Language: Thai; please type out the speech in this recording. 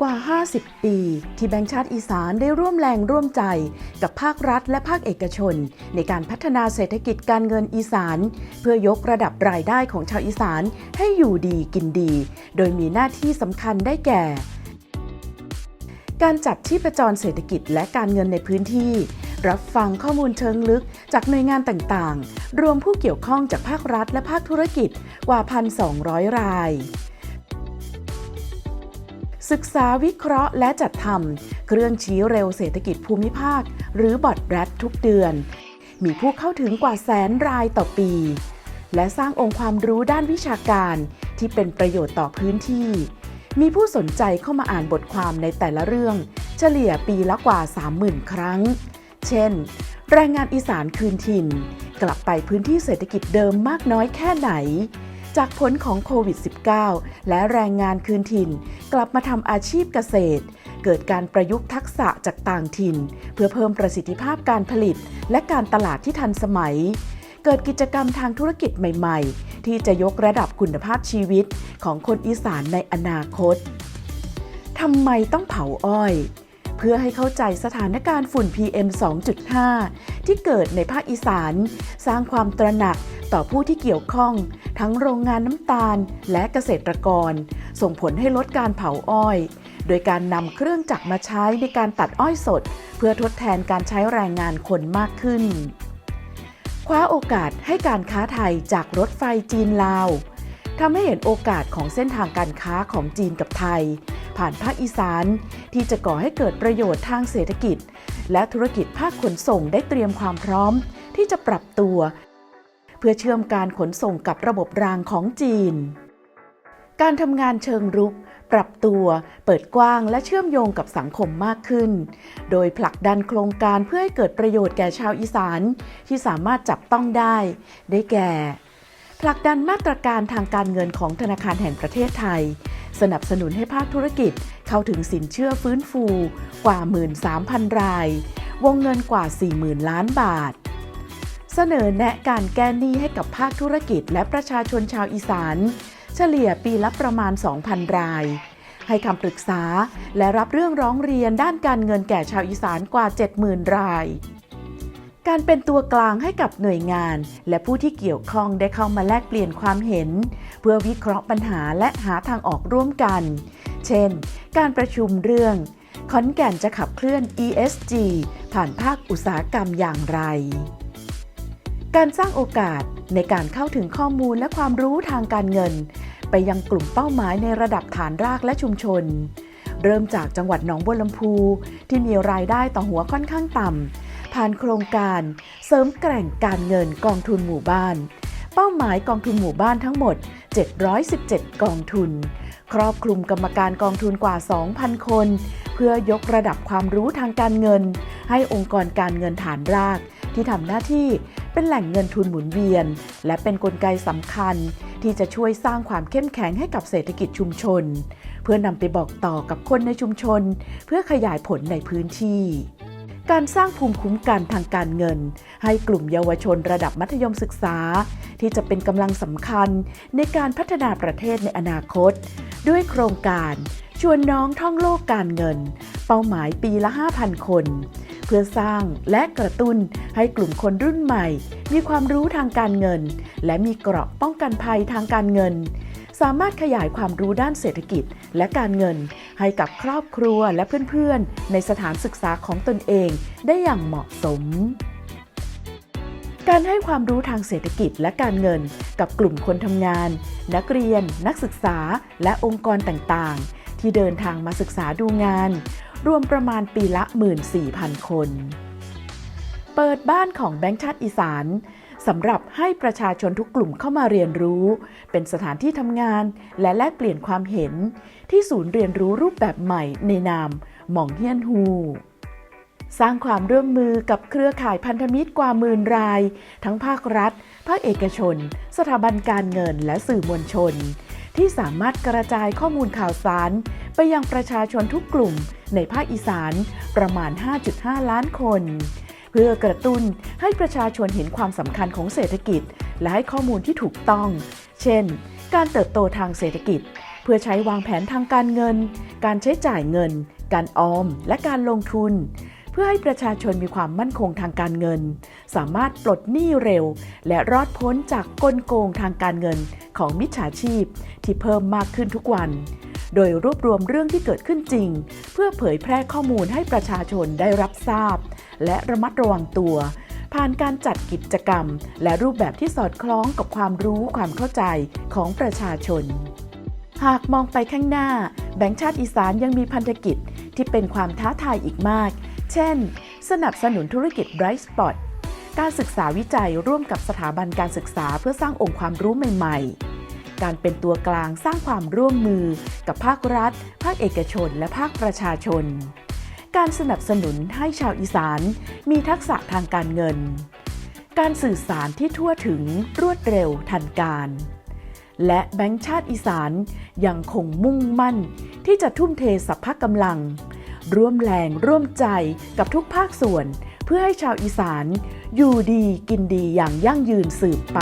กว่า 50 ปี ที่แบงค์ชาติอีสานได้ร่วมแรงร่วมใจ กับภาครัฐและภาคเอกชน ในการพัฒนาเศรษฐกิจการเงินอีสาน เพื่อยกระดับรายได้ของชาวอีสานให้อยู่ดีกินดี โดยมีหน้าที่สำคัญได้แก่ การจัดที่ประจรเศรษฐกิจและการเงินในพื้นที่ รับฟังข้อมูลเชิงลึกจากหน่วยงานต่างๆ รวมผู้เกี่ยวข้องจากภาครัฐและภาคธุรกิจกว่า 1,200 ราย ศึกษาวิเคราะห์และจัดทำเครื่องชี้เร็วเศรษฐกิจภูมิภาค หรือบอดแรดทุกเดือน มีผู้เข้าถึงกว่าแสนรายต่อปี และสร้างองค์ความรู้ด้านวิชาการที่เป็นประโยชน์ต่อพื้นที่ มีผู้สนใจเข้ามาอ่านบทความในแต่ละเรื่อง เฉลี่ยปีละกว่า 30,000 ครั้ง เช่น แรงงานอีสานคืนถิ่น กลับไปพื้นที่เศรษฐกิจเดิมมากน้อยแค่ไหน จากผลของโควิด -19 และแรงงานคืนถิ่น กลับมาทำอาชีพเกษตร เกิดการประยุกต์ทักษะจากต่างถิ่น เพื่อเพิ่มประสิทธิภาพการผลิต และการตลาดที่ทันสมัย เกิดกิจกรรมทางธุรกิจใหม่ ๆ ที่จะยกระดับคุณภาพชีวิตของคนอีสานในอนาคตทำไมต้องเผาอ้อย เพื่อให้เข้าใจสถานการณ์ฝุ่น PM 2.5 ที่เกิดในภาคอีสาน สร้างความตระหนักต่อผู้ที่เกี่ยวข้อง ทั้งโรงงานน้ำตาลและเกษตรกร ส่งผลให้ลดการเผาอ้อย โดยการนำเครื่องจักรมาใช้ในการตัดอ้อยสด เพื่อทดแทนการใช้แรงงานคนมากขึ้น คว้าโอกาสให้การค้าไทยจากรถไฟจีนลาวทำให้เห็นโอกาสของเส้นทางการค้าของจีนกับไทย ผ่านภาคอีสาน ที่จะก่อให้เกิดประโยชน์ทางเศรษฐกิจ และธุรกิจภาคขนส่งได้เตรียมความพร้อม ที่จะปรับตัว เพื่อเชื่อมการขนส่งกับระบบรางของจีน การทำงานเชิงรุกปรับตัว เปิดกว้างและเชื่อมโยงกับสังคมมากขึ้น โดยผลักดันโครงการเพื่อให้เกิดประโยชน์แก่ชาวอีสาน ที่สามารถจับต้องได้ ได้แก่ ผลักดันมาตรการทางการเงินของธนาคารแห่งประเทศไทย สนับสนุนให้ภาคธุรกิจเข้าถึงสินเชื่อฟื้นฟูกว่า 13,000 ราย วงเงินกว่า 40,000 ล้านบาท เสนอแนะการแก้หนี้ให้กับภาคธุรกิจและประชาชนชาวอีสาน เฉลี่ยปีละประมาณ 2,000 ราย ให้คำปรึกษาและรับเรื่องร้องเรียนด้านการเงินแก่ชาวอีสานกว่า 70,000 ราย การเป็นตัวกลางให้กับหน่วยงาน และผู้ที่เกี่ยวข้องได้เข้ามาแลกเปลี่ยนความเห็น เพื่อวิเคราะห์ปัญหาและหาทางออกร่วมกัน เช่น การประชุมเรื่องขอนแก่นจะขับเคลื่อน ESG ผ่านภาคอุตสาหกรรมอย่างไร การสร้างโอกาสในการเข้าถึงข้อมูลและความรู้ทางการเงิน ไปยังกลุ่มเป้าหมายในระดับฐานรากและชุมชน เริ่มจากจังหวัดหนองบัวลำพูที่มีรายได้ต่อหัวค่อนข้างต่ำ ผ่านโครงการ เสริมแกร่งการเงินกองทุนหมู่บ้าน เป้าหมายกองทุนหมู่บ้านทั้งหมด 717 กองทุน ครอบคลุมกรรมการกองทุนกว่า 2,000 คน เพื่อยกระดับความรู้ทางการเงิน ให้องค์กรการเงินฐานราก ที่ทำหน้าที่เป็นแหล่งเงินทุนหมุนเวียน และเป็นนกลไกสำคัญที่จะช่วยสร้างความเข้มแข็งให้กับเศรษฐกิจชุมชน เพื่อนำไปบอกต่อกับคนในชุมชน เพื่อขยายผลในพื้นที่ การสร้างภูมิคุ้มกันทางการเงิน ให้กลุ่มเยาวชนระดับมัธยมศึกษา ที่จะเป็นกำลังสำคัญในการพัฒนาประเทศในอนาคต ด้วยโครงการ ชวนน้องท่องโลกการเงิน เป้าหมายปีละ 5,000 คน พื่อสร้างและกระตุ้นให้กลุ่มคนรุ่นใหม่ มีความรู้ทางการเงิน และมีเกราะป้องกันภัยทางการเงิน สามารถขยายความรู้ด้านเศรษฐกิจและการเงิน ให้กับครอบครัวและเพื่อนๆ ในสถานศึกษาของตนเองได้อย่างเหมาะสมการให้ความรู้ทางเศรษฐกิจและการเงินกับกลุ่มคนทำงาน นักเรียน นักศึกษา และองค์กรต่างๆ ที่เดินทางมาศึกษาดูงาน รวมประมาณปีละ 14,000 คน เปิดบ้านของแบงค์ชาติอีสานสำหรับให้ประชาชนทุกกลุ่มเข้ามาเรียนรู้ เป็นสถานที่ทำงานและแลกเปลี่ยนความเห็น ที่ศูนย์เรียนรู้รูปแบบใหม่ในนามหม่องเฮียนฮู สร้างความร่วมมือกับเครือข่ายพันธมิตรกว่าหมื่นราย ทั้งภาครัฐ ภาคเอกชน สถาบันการเงินและสื่อมวลชน ที่สามารถกระจายข้อมูลข่าวสาร ไปยังประชาชนทุกกลุ่มในภาคอีสานประมาณ 5.5 ล้านคน เพื่อกระตุ้นให้ประชาชนเห็นความสำคัญของเศรษฐกิจ และให้ข้อมูลที่ถูกต้อง เช่น การเติบโตทางเศรษฐกิจ เพื่อใช้วางแผนทางการเงิน การใช้จ่ายเงิน การออม และการลงทุน เพื่อให้ประชาชนมีความมั่นคงทางการเงิน สามารถปลดหนี้เร็ว และรอดพ้นจากกลโกงทางการเงินของมิจฉาชีพ ที่เพิ่มมากขึ้นทุกวัน โดยรวบรวมเรื่องที่เกิดขึ้นจริง เพื่อเผยแพร่ข้อมูลให้ประชาชนได้รับทราบ และระมัดระวังตัว ผ่านการจัดกิจกรรม และรูปแบบที่สอดคล้องกับความรู้ความเข้าใจของประชาชน หากมองไปข้างหน้า แบงก์ชาติอีสานยังมีพันธกิจที่เป็นความท้าทายอีกมาก เช่น สนับสนุนธุรกิจ Bright Spot การศึกษาวิจัยร่วมกับสถาบันการศึกษาเพื่อสร้างองค์ความรู้ใหม่ๆ การเป็นตัวกลางสร้างความร่วมมือกับภาครัฐ ภาคเอกชน และภาคประชาชน การสนับสนุนให้ชาวอีสาน มีทักษะทางการเงิน การสื่อสารที่ทั่วถึงรวดเร็วทันการ และแบงก์ชาติอีสานยังคงมุ่งมั่นที่จะทุ่มเทสัพพะกำลัง ร่วมแรงร่วมใจกับทุกภาคส่วน เพื่อให้ชาวอีสาน อยู่ดีกินดีอย่างยั่งยืนสืบไป